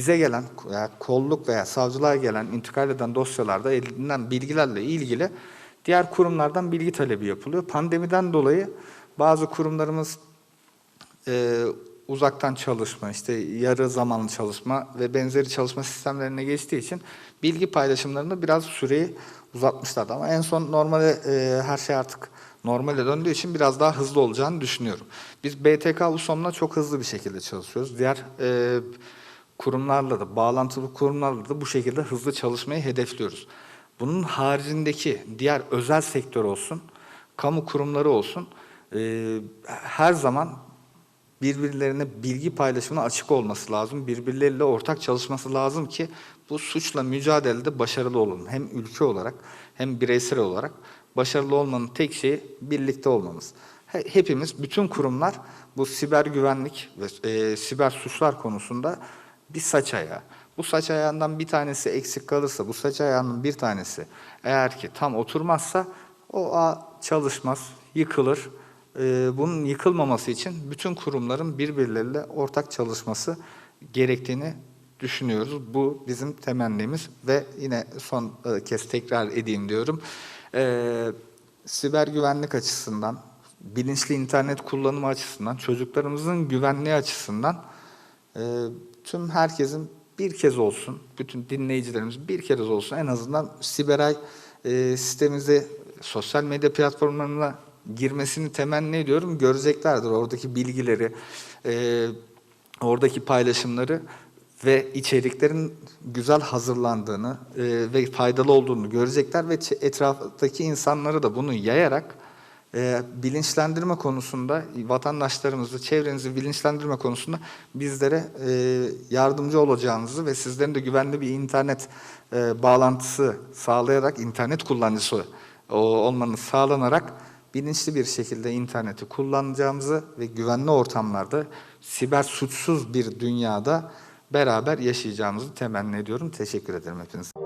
bize gelen veya kolluk veya savcılığa gelen intikal eden dosyalarda elinden bilgilerle ilgili diğer kurumlardan bilgi talebi yapılıyor. Pandemiden dolayı bazı kurumlarımız e, uzaktan çalışma, işte yarı zamanlı çalışma ve benzeri çalışma sistemlerine geçtiği için bilgi paylaşımlarında biraz süreyi uzatmışlardı. Ama en son normale e, her şey artık normale döndüğü için biraz daha hızlı olacağını düşünüyorum. Biz BTK USOM'la çok hızlı bir şekilde çalışıyoruz. Diğer e, kurumlarla da, bağlantılı kurumlarla da bu şekilde hızlı çalışmayı hedefliyoruz. Bunun haricindeki diğer özel sektör olsun, kamu kurumları olsun, e, her zaman birbirlerine bilgi paylaşımına açık olması lazım. Birbirleriyle ortak çalışması lazım ki bu suçla mücadelede başarılı olalım. Hem ülke olarak hem bireysel olarak başarılı olmanın tek şeyi birlikte olmamız. He- Hepimiz, bütün kurumlar bu siber güvenlik ve e, siber suçlar konusunda bir saç ayağı. Bu saç ayağından bir tanesi eksik kalırsa, bu saç ayağının bir tanesi eğer ki tam oturmazsa o ağ çalışmaz, yıkılır. Ee, bunun yıkılmaması için bütün kurumların birbirleriyle ortak çalışması gerektiğini düşünüyoruz. Bu bizim temennimiz ve yine son e, kez tekrar edeyim diyorum. Ee, siber güvenlik açısından, bilinçli internet kullanımı açısından, çocuklarımızın güvenliği açısından e, tüm herkesin bir kez olsun, bütün dinleyicilerimiz bir kez olsun en azından Siberay e, sitemize, sosyal medya platformlarına girmesini temenni ediyorum. Göreceklerdir oradaki bilgileri, e, oradaki paylaşımları ve içeriklerin güzel hazırlandığını e, ve faydalı olduğunu görecekler ve etraftaki insanları da bunu yayarak e, bilinçlendirme konusunda vatandaşlarımızı, çevrenizi bilinçlendirme konusunda bizlere e, yardımcı olacağınızı ve sizlerin de güvenli bir internet e, bağlantısı sağlayarak internet kullanıcısı o- olmanız sağlanarak bilinçli bir şekilde interneti kullanacağımızı ve güvenli ortamlarda siber suçsuz bir dünyada beraber yaşayacağımızı temenni ediyorum. Teşekkür ederim hepinize.